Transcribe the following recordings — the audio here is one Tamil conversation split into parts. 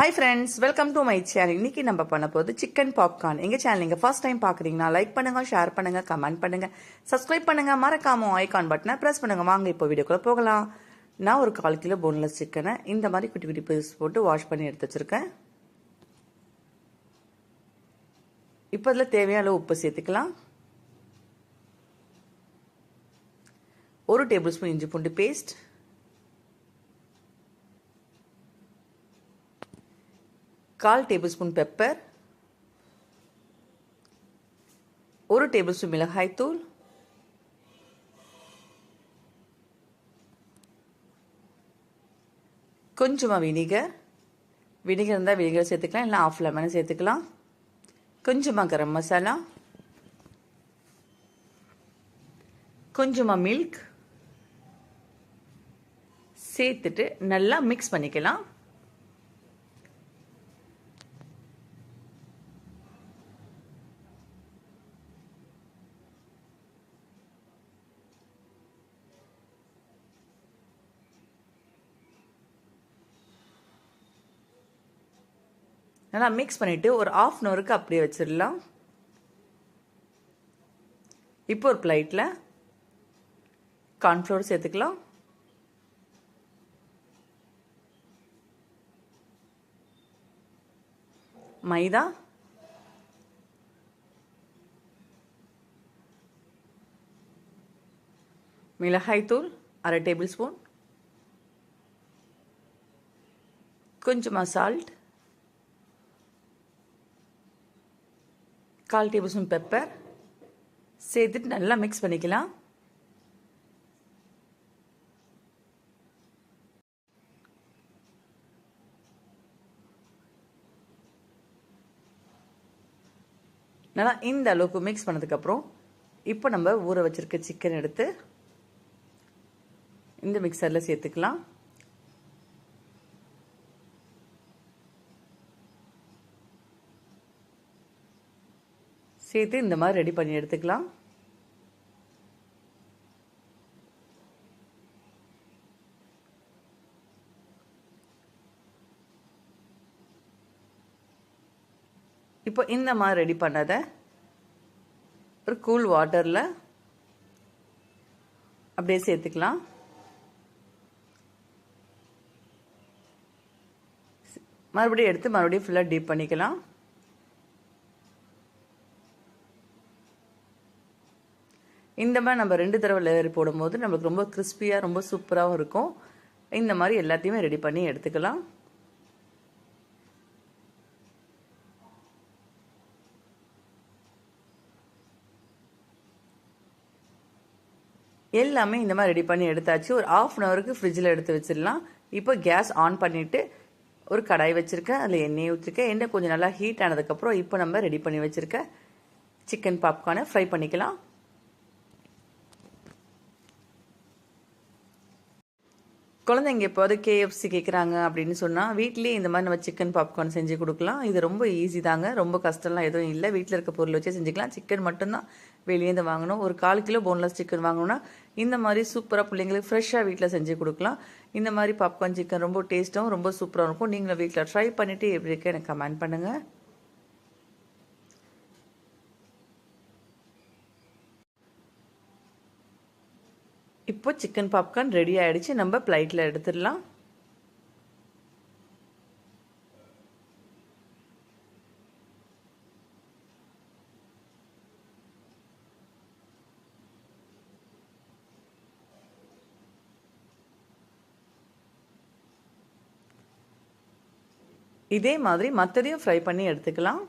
Hi friends welcome to my channel இன்னைக்கு நம்ம பண்ண போது சிக்கன் பாப்கார்ன் எங்கள் சேனல் நீங்கள் ஃபர்ஸ்ட் டைம் பார்க்குறீங்கன்னா லைக் பண்ணுங்கள் ஷேர் பண்ணுங்கள் கமெண்ட் பண்ணுங்கள் சப்ஸ்கிரைப் பண்ணுங்க மறக்காம ஐக்கான் பட்டனை ப்ரெஸ் பண்ணுங்கள் வாங்க இப்போ வீடியோக்குள்ளே போகலாம். நான் ஒரு கால் கிலோ போன்லெஸ் சிக்கனை இந்த மாதிரி குட்டி குட்டி பீஸ் போட்டு வாஷ் பண்ணி எடுத்து வச்சுருக்கேன். இப்போ அதில் தேவையான அளவு உப்பு சேர்த்துக்கலாம். ஒரு டேபிள் ஸ்பூன் இஞ்சி பூண்டு பேஸ்ட் கால் டேபிள் ஸ்பூன் பெப்பர் ஒரு டேபிள் ஸ்பூன் மிளகாய்த்தூள் கொஞ்சமாக வினிகர். வினிகர் இருந்தால் வினிகர் சேர்த்துக்கலாம் இல்லை ஆஃப் லெமன் சேர்த்துக்கலாம். கொஞ்சமாக கரம் மசாலா. கொஞ்சமாக மில்க் சேர்த்துட்டு நல்லா மிக்ஸ் பண்ணிக்கலாம். நல்லா மிக்ஸ் பண்ணிவிட்டு ஒரு ஆஃப் அன் ஹவருக்கு அப்படியே வச்சிடலாம். இப்போ ஒரு பிளைட்டில் கார்ன்ஃப்ளவர் சேர்த்துக்கலாம். மைதா. மிளகாய்த்தூள் அரை டேபிள் ஸ்பூன் கொஞ்சமாக சால்ட் கால் டேபிள் ஸ்பூன் பெப்பர் சேர்த்துட்டு நல்லா மிக்ஸ் பண்ணிக்கலாம். நல்லா இந்த அளவுக்கு மிக்ஸ் பண்ணதுக்கப்புறம் இப்போ நம்ம ஊற வச்சிருக்க சிக்கன் எடுத்து இந்த மிக்சரில் சேர்த்துக்கலாம். சேர்த்து இந்த மாதிரி ரெடி பண்ணி எடுத்துக்கலாம். இப்போ இந்த மாதிரி ரெடி பண்ணதை ஒரு கூல் வாட்டரில் அப்படியே சேர்த்துக்கலாம். மறுபடியும் எடுத்து மறுபடியும் ஃபுல்லாக டீப் பண்ணிக்கலாம். இந்த மாதிரி நம்ம ரெண்டு தடவை லேயர் போடும்போது நம்மளுக்கு ரொம்ப கிறிஸ்பியாக ரொம்ப சூப்பராகவும் இருக்கும். இந்த மாதிரி எல்லாத்தையுமே ரெடி பண்ணி எடுத்துக்கலாம். எல்லாமே இந்த மாதிரி ரெடி பண்ணி எடுத்தாச்சு. ஒரு ஆஃப் அன் ஹவருக்கு ஃப்ரிட்ஜில் எடுத்து வச்சிடலாம். இப்போ கேஸ் ஆன் பண்ணிவிட்டு ஒரு கடாய் வச்சுருக்கேன் அதில் எண்ணெய் ஊற்றிருக்கேன் எண்ணெய் கொஞ்சம் நல்லா ஹீட் ஆனதுக்கப்புறம் இப்போ நம்ம ரெடி பண்ணி வச்சுருக்க சிக்கன் பாப்கார்னை ஃப்ரை பண்ணிக்கலாம். குழந்தைங்க எப்போது கேஎஃப்சி கேட்குறாங்க அப்படின்னு சொன்னால் வீட்லேயே இந்த மாதிரி நம்ம சிக்கன் பாப்கார்ன் செஞ்சு கொடுக்கலாம். இது ரொம்ப ஈஸி தாங்க. ரொம்ப கஷ்டம்லாம் எதுவும் இல்லை. வீட்டில் இருக்க பொருள் வச்சே செஞ்சுக்கலாம். சிக்கன் மட்டும்தான் வெளியேந்து வாங்கணும். ஒரு கால் கிலோ போன்லெஸ் சிக்கன் வாங்கணும்னா இந்த மாதிரி சூப்பராக பிள்ளைங்களுக்கு ஃப்ரெஷ்ஷாக வீட்டில் செஞ்சு கொடுக்கலாம். இந்த மாதிரி பாப்கார்ன் சிக்கன் ரொம்ப டேஸ்ட்டாகவும் ரொம்ப சூப்பராக இருக்கும். நீங்களும் வீட்டில் ட்ரை பண்ணிவிட்டு எப்படி இருக்கு எனக்கு கமெண்ட் பண்ணுங்கள் இப்போ சிக்கன் பாப்கார்ன் ரெடி ஆகிடுச்சு நம்ம பிளைட்டில் எடுத்துடலாம். இதே மாதிரி மற்றதையும் ஃப்ரை பண்ணி எடுத்துக்கலாம்.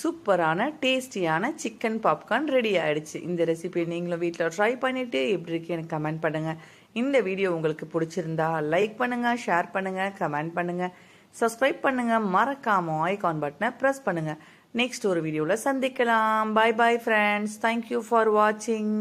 சூப்பரான டேஸ்டியான சிக்கன் பாப்கார்ன் ரெடி ஆயிடுச்சு. இந்த ரெசிபி நீங்களும் வீட்டில் ட்ரை பண்ணிவிட்டு எப்படி இருக்கு எனக்கு கமெண்ட் பண்ணுங்கள் இந்த வீடியோ உங்களுக்கு பிடிச்சிருந்தா லைக் பண்ணுங்கள் ஷேர் பண்ணுங்கள் கமெண்ட் பண்ணுங்கள் சப்ஸ்கிரைப் பண்ணுங்கள் மறக்காமல் ஐகான் பட்டனை ப்ரெஸ் பண்ணுங்கள் நெக்ஸ்ட் ஒரு வீடியோவில் சந்திக்கலாம். Bye bye friends thank you for வாட்சிங்